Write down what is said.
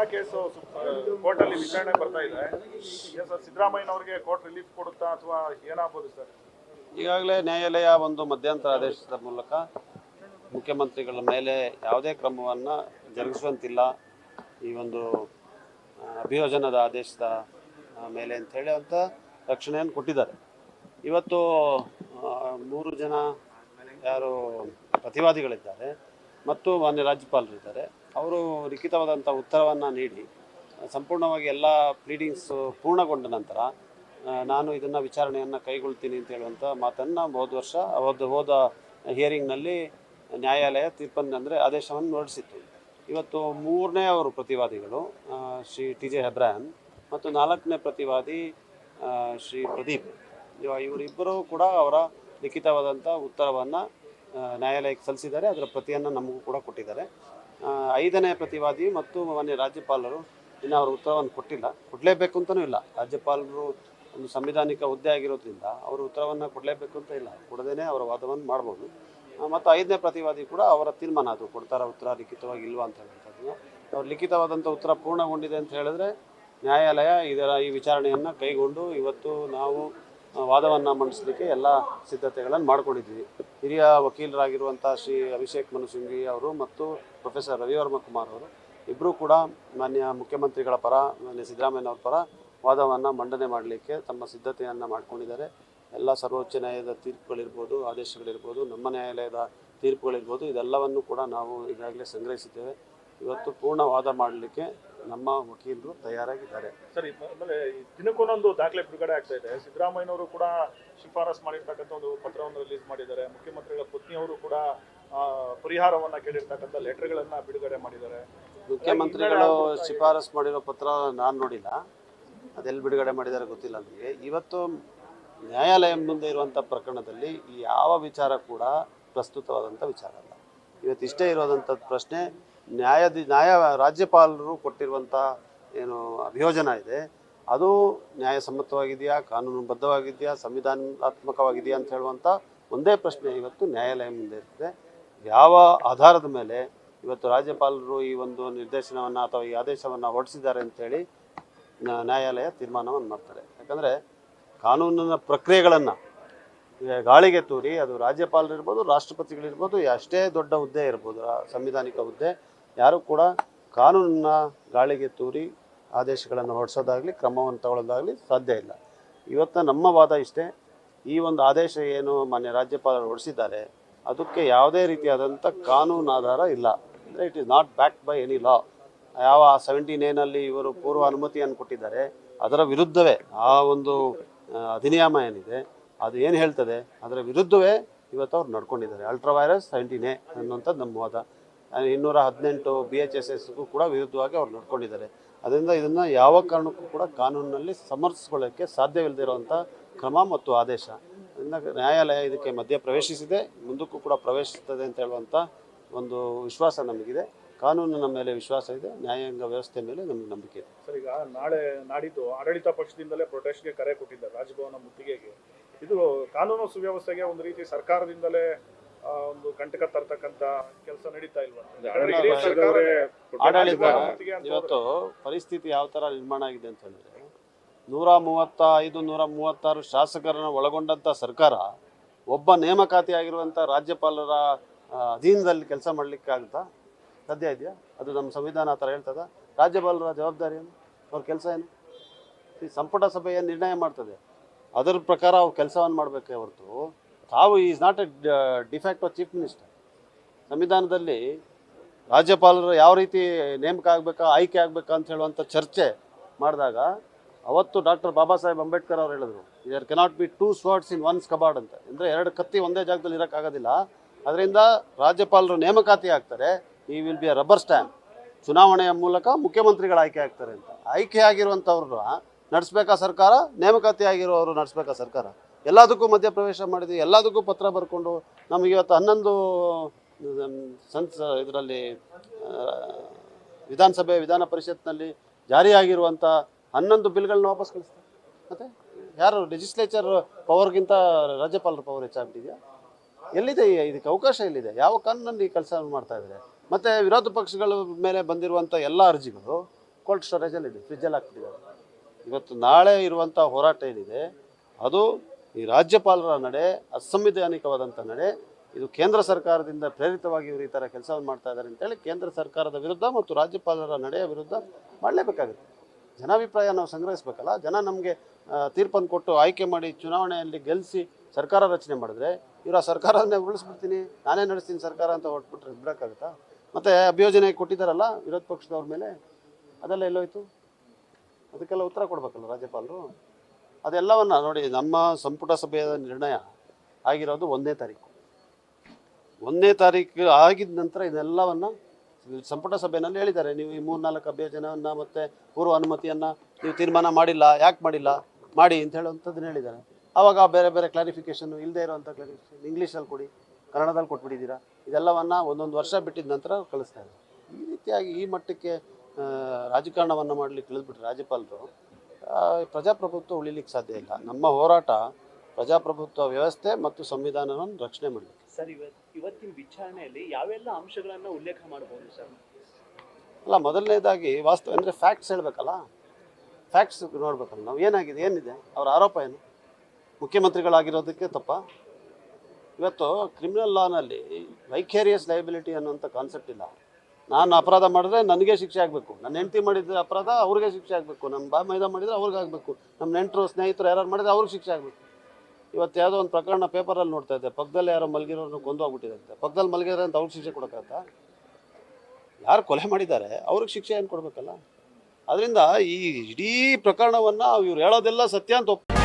ಎಲ್ಲಾ case court ಅಲ್ಲಿ ವಿಚಾರಣೆ ಬರ್ತಾ ಇದೆ. ಸರ್ ಸಿದ್ದರಾಮಯ್ಯನವರಿಗೆ ಕೋರ್ಟ್ ರಿಲೀಫ್ ಕೊಡುತ್ತಾ ಅಥವಾ ಏನಾಗ್ಬೋದು ಸರ್? ಈಗಾಗಲೇ ನ್ಯಾಯಾಲಯ ಒಂದು ಮಧ್ಯಂತರ ಆದೇಶದ ಮೂಲಕ ಮುಖ್ಯಮಂತ್ರಿಗಳ ಮೇಲೆ ಯಾವುದೇ ಕ್ರಮವನ್ನು ಜರುಗಿಸುವಂತಿಲ್ಲ. ಈ ಒಂದು ಅಭಿಯೋಜನದ ಆದೇಶದ ಮೇಲೆ ಅಂತ ಹೇಳಿ ಅಂತ ರಕ್ಷಣೆಯನ್ನು ಕೊಟ್ಟಿದ್ದಾರೆ. ಇವತ್ತು ಮೂರು ಜನ ಯಾರು ಪ್ರತಿವಾದಿಗಳಿದ್ದಾರೆ. ಮತ್ತು ಮಾನ್ಯ ರಾಜ್ಯಪಾಲರಿದ್ದಾರೆ. ಅವರು ಲಿಖಿತವಾದಂಥ ಉತ್ತರವನ್ನು ನೀಡಿ, ಸಂಪೂರ್ಣವಾಗಿ ಎಲ್ಲ ಪ್ಲೀಡಿಂಗ್ಸ್ ಪೂರ್ಣಗೊಂಡ ನಂತರ ನಾನು ಇದನ್ನು ವಿಚಾರಣೆಯನ್ನು ಕೈಗೊಳ್ತೀನಿ ಅಂತ ಹೇಳುವಂಥ ಮಾತನ್ನು ಹೋದ ವರ್ಷ, ಹೋದ ಹೋದ ಹಿಯರಿಂಗ್ನಲ್ಲಿ ನ್ಯಾಯಾಲಯ ತೀರ್ಪನ್ನು ಅಂದರೆ ಆದೇಶವನ್ನು ಹೊರಡಿಸಿತ್ತು. ಇವತ್ತು ಮೂರನೇ ಅವರು ಪ್ರತಿವಾದಿಗಳು ಶ್ರೀ ಟಿ ಜೆ ಹೆಬ್ರಾನ್ ಮತ್ತು ನಾಲ್ಕನೇ ಪ್ರತಿವಾದಿ ಶ್ರೀ ಪ್ರದೀಪ್. ಇವರಿಬ್ಬರು ಕೂಡ ಅವರ ಲಿಖಿತವಾದಂಥ ಉತ್ತರವನ್ನು ನ್ಯಾಯಾಲಯಕ್ಕೆ ಸಲ್ಲಿಸಿದ್ದಾರೆ. ಅದರ ಪ್ರತಿಯನ್ನು ನಮಗೂ ಕೂಡ ಕೊಟ್ಟಿದ್ದಾರೆ. ಐದನೇ ಪ್ರತಿವಾದಿ ಮತ್ತು ಮಾನ್ಯ ರಾಜ್ಯಪಾಲರು ಇನ್ನು ಅವರು ಉತ್ತರವನ್ನು ಕೊಟ್ಟಿಲ್ಲ. ಕೊಡಲೇಬೇಕು ಅಂತಲೂ ಇಲ್ಲ. ರಾಜ್ಯಪಾಲರು ಒಂದು ಸಂವಿಧಾನಿಕ ಹುದ್ದೆ ಆಗಿರೋದ್ರಿಂದ ಅವರು ಉತ್ತರವನ್ನು ಕೊಡಲೇಬೇಕು ಅಂತ ಇಲ್ಲ. ಕೊಡದೇನೆ ಅವರ ವಾದವನ್ನು ಮಾಡ್ಬೋದು. ಮತ್ತು ಐದನೇ ಪ್ರತಿವಾದಿ ಕೂಡ ಅವರ ತೀರ್ಮಾನ ಅದು. ಕೊಡ್ತಾರ ಉತ್ತರ, ಲಿಖಿತವಾಗಿ ಇಲ್ವಾ ಅಂತ ಹೇಳುವಂಥದ್ದು ಅವ್ರು ಲಿಖಿತವಾದಂಥ ಉತ್ತರ ಪೂರ್ಣಗೊಂಡಿದೆ ಅಂತ ಹೇಳಿದ್ರೆ ನ್ಯಾಯಾಲಯ ಇದರ ಈ ವಿಚಾರಣೆಯನ್ನು ಕೈಗೊಂಡು ಇವತ್ತು ನಾವು ವಾದವನ್ನು ಮಂಡಿಸಲಿಕ್ಕೆ ಎಲ್ಲ ಸಿದ್ಧತೆಗಳನ್ನು ಮಾಡ್ಕೊಂಡಿದ್ದೀವಿ. ಹಿರಿಯ ವಕೀಲರಾಗಿರುವಂಥ ಶ್ರೀ ಅಭಿಷೇಕ್ ಮನು ಸಿಂಗಿ ಅವರು ಮತ್ತು ಪ್ರೊಫೆಸರ್ ರವಿವರ್ಮ ಕುಮಾರ್ ಅವರು ಇಬ್ಬರೂ ಕೂಡ ಮಾನ್ಯ ಮುಖ್ಯಮಂತ್ರಿಗಳ ಪರ, ಮಾನ್ಯ ಸಿದ್ದರಾಮಯ್ಯನವ್ರ ಪರ ವಾದವನ್ನು ಮಂಡನೆ ಮಾಡಲಿಕ್ಕೆ ತಮ್ಮ ಸಿದ್ಧತೆಯನ್ನು ಮಾಡಿಕೊಂಡಿದ್ದಾರೆ. ಎಲ್ಲ ಸರ್ವೋಚ್ಚ ನ್ಯಾಯಾಲಯದ ತೀರ್ಪುಗಳಿರ್ಬೋದು, ಆದೇಶಗಳಿರ್ಬೋದು, ನಮ್ಮ ನ್ಯಾಯಾಲಯದ ತೀರ್ಪುಗಳಿರ್ಬೋದು, ಇದೆಲ್ಲವನ್ನು ಕೂಡ ನಾವು ಈಗಾಗಲೇ ಸಂಗ್ರಹಿಸಿದ್ದೇವೆ. ಇವತ್ತು ಪೂರ್ಣ ವಾದ ಮಾಡಲಿಕ್ಕೆ ನಮ್ಮ ವಕೀಲರು ತಯಾರಾಗಿದ್ದಾರೆ. ಸರಿ ಆಮೇಲೆ ದಿನಕ್ಕೊಂದೊಂದು ದಾಖಲೆ ಬಿಡುಗಡೆ ಆಗ್ತಾ ಇದೆ. ಸಿದ್ದರಾಮಯ್ಯನವರು ಕೂಡ ಶಿಫಾರಸ್ ಮಾಡಿರ್ತಕ್ಕಂಥ ಒಂದು ಪತ್ರವನ್ನು ರಿಲೀಸ್ ಮಾಡಿದ್ದಾರೆ. ಮುಖ್ಯಮಂತ್ರಿಗಳ ಪತ್ನಿಯವರು ಕೂಡ ಪರಿಹಾರವನ್ನು ಪರಿಹಾರವನ್ನ ಕೇಳಿರ್ತಕ್ಕಂಥ ಲೆಟರ್ಗಳನ್ನ ಬಿಡುಗಡೆ ಮಾಡಿದ್ದಾರೆ. ಮುಖ್ಯಮಂತ್ರಿಗಳು ಶಿಫಾರಸ್ ಮಾಡಿರೋ ಪತ್ರ ನಾನು ನೋಡಿಲ್ಲ. ಅದೆಲ್ಲಿ ಬಿಡುಗಡೆ ಮಾಡಿದ್ದಾರೆ ಗೊತ್ತಿಲ್ಲ ನನಗೆ ಇವತ್ತು ನ್ಯಾಯಾಲಯ ಮುಂದೆ ಇರುವಂಥ ಪ್ರಕರಣದಲ್ಲಿ ಯಾವ ವಿಚಾರ ಕೂಡ ಪ್ರಸ್ತುತವಾದಂಥ ವಿಚಾರ ಅಲ್ಲ. ಇವತ್ತು ಇಷ್ಟೇ ಇರೋದಂಥದ್ದು ಪ್ರಶ್ನೆ ನ್ಯಾಯಾಧಿ ನ್ಯಾಯ ರಾಜ್ಯಪಾಲರು ಕೊಟ್ಟಿರುವಂಥ ಏನು ಅಭಿಯೋಜನ ಇದೆ, ಅದು ನ್ಯಾಯಸಮ್ಮತವಾಗಿದೆಯಾ ಕಾನೂನುಬದ್ಧವಾಗಿದೆಯಾ ಸಂವಿಧಾನಾತ್ಮಕವಾಗಿದೆಯಾ ಅಂತ ಹೇಳುವಂಥ ಒಂದೇ ಪ್ರಶ್ನೆ ಇವತ್ತು ನ್ಯಾಯಾಲಯ ಮುಂದೆ ಇರ್ತದೆ. ಯಾವ ಆಧಾರದ ಮೇಲೆ ಇವತ್ತು ರಾಜ್ಯಪಾಲರು ಈ ಒಂದು ನಿರ್ದೇಶನವನ್ನು ಅಥವಾ ಈ ಆದೇಶವನ್ನು ಹೊರಡಿಸಿದ್ದಾರೆ ಅಂತೇಳಿ ನ- ನ್ಯಾಯಾಲಯ ತೀರ್ಮಾನವನ್ನು ಮಾಡ್ತಾರೆ. ಯಾಕಂದರೆ ಕಾನೂನಿನ ಪ್ರಕ್ರಿಯೆಗಳನ್ನು ಗಾಳಿಗೆ ತೂರಿ ಅದು ರಾಜ್ಯಪಾಲರಿರ್ಬೋದು, ರಾಷ್ಟ್ರಪತಿಗಳಿರ್ಬೋದು, ಅಷ್ಟೇ ದೊಡ್ಡ ಹುದ್ದೆ ಇರ್ಬೋದು ಸಂವಿಧಾನಿಕ ಹುದ್ದೆ. ಯಾರು ಕೂಡ ಕಾನೂನನ್ನ ಗಾಳಿಗೆ ತೂರಿ ಆದೇಶಗಳನ್ನು ಹೊರಡಿಸೋದಾಗಲಿ, ಕ್ರಮವನ್ನು ತಗೊಳ್ಳೋದಾಗಲಿ ಸಾಧ್ಯ ಇಲ್ಲ. ಇವತ್ತು ನಮ್ಮ ವಾದ ಇಷ್ಟೇ. ಈ ಒಂದು ಆದೇಶ ಏನು ಮಾನ್ಯ ರಾಜ್ಯಪಾಲರು ಹೊರಡಿಸಿದ್ದಾರೆ, ಅದಕ್ಕೆ ಯಾವುದೇ ರೀತಿಯಾದಂಥ ಕಾನೂನು ಆಧಾರ ಇಲ್ಲ. ಅಂದರೆ it is not backed by any law ಯಾವ ಸೆವೆಂಟೀನ್ ಏನಲ್ಲಿ ಇವರು ಪೂರ್ವ ಅನುಮತಿಯನ್ನು ಕೊಟ್ಟಿದ್ದಾರೆ, ಅದರ ವಿರುದ್ಧವೇ ಆ ಒಂದು ಅಧಿನಿಯಮ ಏನಿದೆ, ಅದು ಏನು ಹೇಳ್ತದೆ, ಅದರ ವಿರುದ್ಧವೇ ಇವತ್ತು ಅವ್ರು ನಡ್ಕೊಂಡಿದ್ದಾರೆ. ಅಲ್ಟ್ರಾ ವೈರಸ್ ಸೆವೆಂಟೀನ್ ಎ ಅನ್ನುವಂಥದ್ದು ನಮ್ಮ ವಾದ. ಇನ್ನೂರ ಹದಿನೆಂಟು ಬಿ ಎಚ್ ಎಸ್ ಎಸ್ಗೂ ಕೂಡ ವಿರುದ್ಧವಾಗಿ ಅವ್ರು ನಡ್ಕೊಂಡಿದ್ದಾರೆ. ಅದರಿಂದ ಇದನ್ನು ಯಾವ ಕಾರಣಕ್ಕೂ ಕೂಡ ಕಾನೂನಿನಲ್ಲಿ ಸಮರ್ಥಿಸ್ಕೊಳ್ಳೋಕ್ಕೆ ಸಾಧ್ಯವಿಲ್ಲದೆ ಇರುವಂಥ ಕ್ರಮ ಮತ್ತು ಆದೇಶ. ಅದರಿಂದ ನ್ಯಾಯಾಲಯ ಇದಕ್ಕೆ ಮಧ್ಯ ಪ್ರವೇಶಿಸಿದೆ. ಮುಂದಕ್ಕೂ ಕೂಡ ಪ್ರವೇಶಿಸ್ತದೆ ಅಂತ ಹೇಳುವಂಥ ಒಂದು ವಿಶ್ವಾಸ ನಮಗಿದೆ. ಕಾನೂನಿನ ಮೇಲೆ ವಿಶ್ವಾಸ ಇದೆ. ನ್ಯಾಯಾಂಗ ವ್ಯವಸ್ಥೆ ಮೇಲೆ ನಮಗೆ ನಂಬಿಕೆ ಇದೆ. ಸರ್, ಈಗ ನಾಳೆ ನಾಡಿದ್ದು ಆಡಳಿತ ಪಕ್ಷದಿಂದಲೇ ಪ್ರೊಟೆಸ್ಟ್ಗೆ ಕರೆ ಕೊಟ್ಟಿದ್ದಾರೆ ರಾಜಭವನ ಮುತ್ತಿಗೆಗೆ. ಇದು ಕಾನೂನು ಸುವ್ಯವಸ್ಥೆಗೆ ಒಂದು ರೀತಿ ಸರ್ಕಾರದಿಂದಲೇ ಒಂದು ಕಂಟಕ ತರ್ತಕ್ಕಂತ ಕೆಲಸ ನಡೀತಾ ಇಲ್ವಾ? ಇವತ್ತು ಪರಿಸ್ಥಿತಿ ಯಾವ ತರ ನಿರ್ಮಾಣ ಆಗಿದೆ ಅಂತ ಹೇಳಿದ್ರೆ ನೂರ ಮೂವತ್ತ ಐದು ನೂರ ಮೂವತ್ತಾರು ಶಾಸಕರನ್ನ ಒಳಗೊಂಡಂತ ಸರ್ಕಾರ ಒಬ್ಬ ನೇಮಕಾತಿ ಆಗಿರುವಂಥ ರಾಜ್ಯಪಾಲರ ಅಧೀನದಲ್ಲಿ ಕೆಲಸ ಮಾಡಲಿಕ್ಕಾಗುತ್ತಾ ಸದ್ಯ ಇದೆಯಾ? ಅದು ನಮ್ಮ ಸಂವಿಧಾನ ಆ ಥರ ಹೇಳ್ತದ? ರಾಜ್ಯಪಾಲರ ಜವಾಬ್ದಾರಿ ಏನು? ಅವ್ರ ಕೆಲಸ ಏನು? ಈ ಸಂಪುಟ ಸಭೆಯ ನಿರ್ಣಯ ಮಾಡ್ತದೆ? ಅದರ ಪ್ರಕಾರ ಅವ್ರು ಕೆಲಸವನ್ನು ಮಾಡಬೇಕೇ ಹೊರತು ತಾವು is not a de facto of chief minister ಸಂವಿಧಾನದಲ್ಲಿ ರಾಜ್ಯಪಾಲರು ಯಾವ ರೀತಿ ನೇಮಕ ಆಗಬೇಕಾ, ಆಯ್ಕೆ ಆಗಬೇಕಾ ಅಂತ ಹೇಳುವಂಥ ಚರ್ಚೆ ಮಾಡಿದಾಗ ಅವತ್ತು ಡಾಕ್ಟರ್ ಬಾಬಾ ಸಾಹೇಬ್ ಅಂಬೇಡ್ಕರ್ ಅವ್ರು ಹೇಳಿದ್ರು there cannot be two swords in one's scabbard ಅಂತ. ಅಂದರೆ ಎರಡು ಕತ್ತಿ ಒಂದೇ ಜಾಗದಲ್ಲಿ ಇರೋಕ್ಕಾಗೋದಿಲ್ಲ ಅದರಿಂದ ರಾಜ್ಯಪಾಲರು ನೇಮಕಾತಿ ಆಗ್ತಾರೆ he will be a rubber stand ಚುನಾವಣೆಯ ಮೂಲಕ ಮುಖ್ಯಮಂತ್ರಿಗಳು ಆಯ್ಕೆ ಆಗ್ತಾರೆ ಅಂತ. ಆಯ್ಕೆ ಆಗಿರುವಂಥವ್ರನ್ನ ನಡೆಸ್ಬೇಕಾ ಸರ್ಕಾರ? ನೇಮಕಾತಿ ಆಗಿರೋರು ನಡೆಸ್ಬೇಕಾ ಸರ್ಕಾರ? ಎಲ್ಲದಕ್ಕೂ ಮಧ್ಯಪ್ರವೇಶ ಮಾಡಿದ್ವಿ, ಎಲ್ಲದಕ್ಕೂ ಪತ್ರ ಬರ್ಕೊಂಡು ನಮಗೆ ಇವತ್ತು ಹನ್ನೊಂದು ಸಂಸ, ಇದರಲ್ಲಿ ವಿಧಾನಸಭೆ, ವಿಧಾನ ಪರಿಷತ್ನಲ್ಲಿ ಜಾರಿಯಾಗಿರುವಂಥ ಹನ್ನೊಂದು ಬಿಲ್ಗಳನ್ನ ವಾಪಸ್ ಕಳಿಸ್ತಾರೆ. ಮತ್ತೆ ಯಾರು ಲೆಜಿಸ್ಲೇಚರ್ ಪವರ್ಗಿಂತ ರಾಜ್ಯಪಾಲರ ಪವರ್ ಹೆಚ್ಚಾಗ್ಬಿಟ್ಟಿದೆಯಾ? ಎಲ್ಲಿದೆ ಇದಕ್ಕೆ ಅವಕಾಶ ಎಲ್ಲಿದೆ? ಯಾವ ಕಾನೂನಲ್ಲಿ ಕೆಲಸ ಮಾಡ್ತಾ ಇದ್ದಾರೆ? ಮತ್ತು ವಿರೋಧ ಪಕ್ಷಗಳ ಮೇಲೆ ಬಂದಿರುವಂಥ ಎಲ್ಲ ಅರ್ಜಿಗಳು ಕೋಲ್ಡ್ ಸ್ಟೋರೇಜಲ್ಲಿದೆ ಫ್ರಿಜ್ಜಲ್ಲಿ ಹಾಕ್ಬಿಟ್ಟಿದ್ದಾರೆ. ಇವತ್ತು ನಾಳೆ ಇರುವಂಥ ಹೋರಾಟ ಏನಿದೆ, ಅದು ಈ ರಾಜ್ಯಪಾಲರ ನಡೆ ಅಸಂವಿಧಾನಿಕವಾದಂಥ ನಡೆ, ಇದು ಕೇಂದ್ರ ಸರ್ಕಾರದಿಂದ ಪ್ರೇರಿತವಾಗಿ ಇವರು ಈ ಥರ ಕೆಲಸವನ್ನು ಮಾಡ್ತಾ ಇದ್ದಾರೆ ಅಂತೇಳಿ ಕೇಂದ್ರ ಸರ್ಕಾರದ ವಿರುದ್ಧ ಮತ್ತು ರಾಜ್ಯಪಾಲರ ನಡೆಯ ವಿರುದ್ಧ ಮಾಡಲೇಬೇಕಾಗುತ್ತೆ. ಜನಾಭಿಪ್ರಾಯ ನಾವು ಸಂಗ್ರಹಿಸಬೇಕಲ್ಲ, ಜನ ನಮಗೆ ತೀರ್ಪನ್ನು ಕೊಟ್ಟು ಆಯ್ಕೆ ಮಾಡಿ ಚುನಾವಣೆಯಲ್ಲಿ ಗೆಲ್ಲಿಸಿ ಸರ್ಕಾರ ರಚನೆ ಮಾಡಿದ್ರೆ ಇವರು ಆ ಸರ್ಕಾರವನ್ನೇ ಉರುಳಿಸ್ಬಿಡ್ತೀನಿ, ನಾನೇ ನಡೆಸ್ತೀನಿ ಸರ್ಕಾರ ಅಂತ ಹೊಟ್ಬಿಟ್ರೆ ಬಿಡೋಕ್ಕಾಗುತ್ತಾ? ಮತ್ತು ಅಭಿಯೋಜನೆ ಕೊಟ್ಟಿದ್ದಾರಲ್ಲ ವಿರೋಧ ಪಕ್ಷದವ್ರ ಮೇಲೆ, ಅದೆಲ್ಲ ಎಲ್ಲೋಯ್ತು? ಅದಕ್ಕೆಲ್ಲ ಉತ್ತರ ಕೊಡಬೇಕಲ್ಲ ರಾಜ್ಯಪಾಲರು? ಅದೆಲ್ಲವನ್ನ ನೋಡಿ ನಮ್ಮ ಸಂಪುಟ ಸಭೆಯ ನಿರ್ಣಯ ಆಗಿರೋದು ಒಂದನೇ ತಾರೀಕು. ಒಂದನೇ ತಾರೀಕು ಆಗಿದ ನಂತರ ಇದೆಲ್ಲವನ್ನ ಸಂಪುಟ ಸಭೆಯಲ್ಲಿ ಹೇಳಿದ್ದಾರೆ. ನೀವು ಈ ಮೂರ್ನಾಲ್ಕು ಅಭಿಯೋಜನವನ್ನು ಮತ್ತು ಪೂರ್ವ ಅನುಮತಿಯನ್ನು ನೀವು ತೀರ್ಮಾನ ಮಾಡಿಲ್ಲ, ಯಾಕೆ ಮಾಡಿಲ್ಲ, ಮಾಡಿ ಅಂತ ಹೇಳುವಂಥದ್ದನ್ನ ಹೇಳಿದ್ದಾರೆ. ಆವಾಗ ಬೇರೆ ಬೇರೆ ಕ್ಲಾರಿಫಿಕೇಷನ್ ಇಲ್ಲದೆ ಇರುವಂಥ ಕ್ಲಾರಿಫಿಕೇಷನ್ ಇಂಗ್ಲೀಷಲ್ಲಿ ಕೊಡಿ, ಕನ್ನಡದಲ್ಲಿ ಕೊಟ್ಬಿಟ್ಟಿದ್ದೀರಾ. ಇದೆಲ್ಲವನ್ನ ಒಂದೊಂದು ವರ್ಷ ಬಿಟ್ಟಿದ ನಂತರ ಕಳಿಸ್ತಾ ಇದ್ದಾರೆ. ಈ ರೀತಿಯಾಗಿ ಈ ಮಟ್ಟಕ್ಕೆ ರಾಜಕಾರಣವನ್ನು ಮಾಡಲಿಕ್ಕೆ ಇಳಿದ್ಬಿಟ್ರೆ ರಾಜ್ಯಪಾಲರು. ಪ್ರಜಾಪ್ರಭುತ್ವ ಉಳಿಲಿಕ್ಕೆ ಸಾಧ್ಯ ಇಲ್ಲ. ನಮ್ಮ ಹೋರಾಟ ಪ್ರಜಾಪ್ರಭುತ್ವ ವ್ಯವಸ್ಥೆ ಮತ್ತು ಸಂವಿಧಾನವನ್ನು ರಕ್ಷಣೆ ಮಾಡಬೇಕು ಸರ್ ಇವತ್ ಇವತ್ತಿನ ವಿಚಾರಣೆಯಲ್ಲಿ ಯಾವೆಲ್ಲ ಅಂಶಗಳನ್ನು ಉಲ್ಲೇಖ ಮಾಡಬಹುದು ಸರ್? ಅಲ್ಲ ಮೊದಲನೇದಾಗಿ ವಾಸ್ತವ ಅಂದರೆ ಫ್ಯಾಕ್ಟ್ಸ್ ಹೇಳಬೇಕಲ್ಲ? ಫ್ಯಾಕ್ಟ್ಸ್ ನೋಡ್ಬೇಕಲ್ಲ ನಾವು. ಏನಾಗಿದೆ? ಏನಿದೆ? ಅವರ ಆರೋಪ ಏನು? ಮುಖ್ಯಮಂತ್ರಿಗಳಾಗಿರೋದಕ್ಕೆ ತಪ್ಪ? ಇವತ್ತು ಕ್ರಿಮಿನಲ್ ಲಾನಲ್ಲಿ ವೈಕೇರಿಯಸ್ ಲೈಬಿಲಿಟಿ ಅನ್ನುವಂಥ ಕಾನ್ಸೆಪ್ಟ್ ಇಲ್ಲ. ನಾನು ಅಪರಾಧ ಮಾಡಿದ್ರೆ ನನಗೆ ಶಿಕ್ಷೆ ಆಗಬೇಕು. ನನ್ನ ಹೆಂಡತಿ ಮಾಡಿದ ಅಪರಾಧ ಅವ್ರಿಗೆ ಶಿಕ್ಷೆ ಆಗಬೇಕು. ನಮ್ಮ ಬಾ ಮೈದ ಮಾಡಿದರೆ ಅವ್ರಿಗೆ ಆಗಬೇಕು. ನಮ್ಮ ನೆಂಟರು, ಸ್ನೇಹಿತರು ಯಾರು ಮಾಡಿದ್ರೆ ಅವ್ರಿಗೆ ಶಿಕ್ಷೆ ಆಗಬೇಕು. ಇವತ್ತು ಯಾವುದೋ ಒಂದು ಪ್ರಕರಣ ಪೇಪರಲ್ಲಿ ನೋಡ್ತಾ ಇದ್ದೆ. ಪಕ್ಕದಲ್ಲಿ ಯಾರೋ ಮಲಗಿರೋರನ್ನ ಕೊಂದು ಹೋಗ್ಬಿಟ್ಟಿದಂತೆ ಪಕ್ಕದಲ್ಲಿ ಮಲಗಿದ್ರೆ ಅಂತ ಅವ್ರಿಗೆ ಶಿಕ್ಷೆ ಕೊಡೋಕ್ಕಾಗತ್ತಾ? ಯಾರು ಕೊಲೆ ಮಾಡಿದ್ದಾರೆ? ಅವ್ರಿಗೆ ಶಿಕ್ಷೆ ಏನು ಕೊಡಬೇಕಲ್ಲ? ಅದರಿಂದ ಈ ಇಡೀ ಪ್ರಕರಣವನ್ನು ಇವ್ರು ಹೇಳೋದೆಲ್ಲ ಸತ್ಯ ಅಂತ ಒಪ್